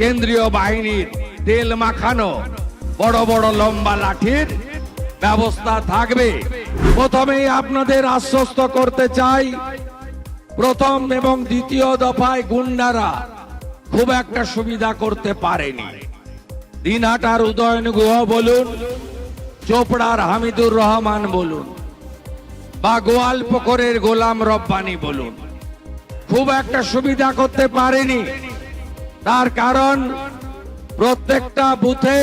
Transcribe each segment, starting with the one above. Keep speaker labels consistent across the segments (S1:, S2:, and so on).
S1: কেন্দ্রীয় বাহিনীর তেল মাখানো, বড় বড় লম্বা লাঠির ব্যবস্থা থাকবে। প্রথমেই আপনাদের আশ্বস্ত করতে চাই, প্রথম এবং দ্বিতীয় দফায় গুন্ডারা খুব একটা সুবিধা করতে পারেনি। দিনহাটার উদয়ন গুহ বলুন, চোপড়ার হামিদুর রহমান বলুন, বা গোয়ালপুকুরের গোলাম রব্বানি বলুন। খুব একটা সুবিধা করতে পারেনি। তার কারণ প্রত্যেকটা বুথে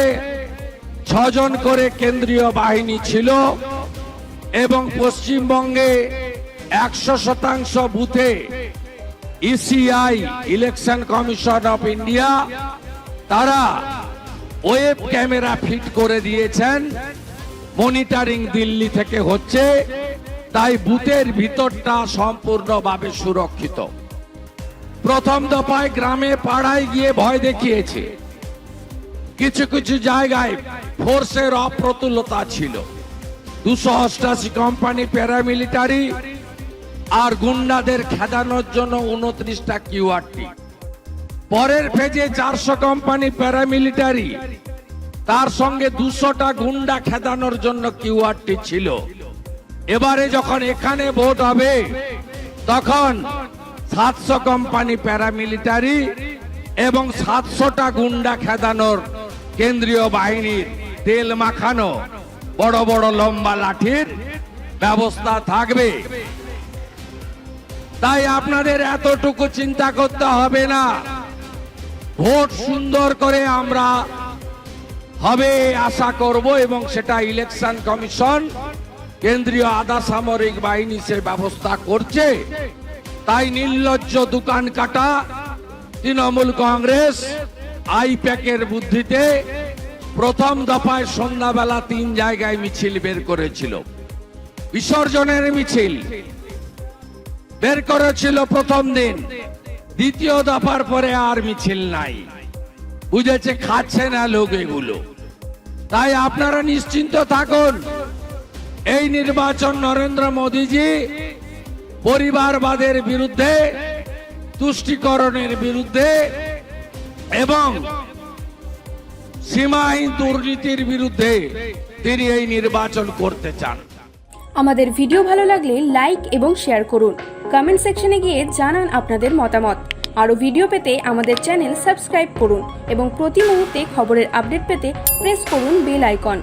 S1: ছজন করে কেন্দ্রীয় বাহিনী ছিল এবং পশ্চিমবঙ্গে একশো শতাংশ বুথে ECI election commission of India তারা ওয়েব ক্যামেরা ফিট করে দিয়েছেন। মনিটরিং দিল্লি থেকে হচ্ছে, তাই বুথের ভিতরটা সম্পূর্ণভাবে সুরক্ষিত। প্রথম দফায় গ্রামে পাড়ায় গিয়ে ভয় দেখিয়েছে। কিছু কিছু জায়গায় ফোর্সের অপ্রতুলতা ছিল। দুশো অষ্টাশি কোম্পানি প্যারামিলিটারি আর গুন্ডাদের খেদানোর জন্য উনত্রিশটা কিউআরটি। পরের ফেজে চারশো কোম্পানি প্যারামিলিটারি, তার সঙ্গে দুশোটা গুন্ডা খেদানোর জন্য কিউআরটি ছিল। এবারে যখন এখানে ভোট হবে, তখন সাতশো কোম্পানি প্যারামিলিটারি এবং সাতশোটা গুন্ডা খেদানোর কেন্দ্রীয় বাহিনীর তেল মাখানো, বড় বড় লম্বা লাঠির ব্যবস্থা থাকবে। তাই আপনাদের এতটুকু চিন্তা করতে হবে না। ভোট সুন্দর করে আমরা হবে আশা করব এবং সেটা ইলেকশন কমিশন, কেন্দ্রীয় আধা সামরিক বাহিনী সে ব্যবস্থা করছে। তাই নির্লজ্জ দোকান কাটা তৃণমূল কংগ্রেস আইপ্যাকের বুদ্ধিতে প্রথম দফায় সন্ধ্যাবেলা তিন জায়গায় মিছিল বের করেছিল। বিসর্জনের মিছিল বের করেছিল প্রথম দিন। দ্বিতীয় দফার পরে আর মিছিল নাই। বুঝেছে, খাচ্ছে না লোক এগুলো। তাই আপনারা নিশ্চিন্ত থাকুন, এই নির্বাচন নরেন্দ্র মোদীজি পরিবারবাদের বিরুদ্ধে, তুষ্টিকরণের বিরুদ্ধে এবং সীমাহীন দুর্নীতির বিরুদ্ধে তিনি এই নির্বাচন করতে চান।
S2: আমাদের ভিডিও ভালো লাগলে লাইক এবং শেয়ার করুন। কমেন্ট সেকশনে গিয়ে জানান আপনাদের মতামত। আরও ভিডিও পেতে আমাদের চ্যানেল সাবস্ক্রাইব করুন এবং প্রতি মুহূর্তে খবরের আপডেট পেতে প্রেস করুন বেল আইকন।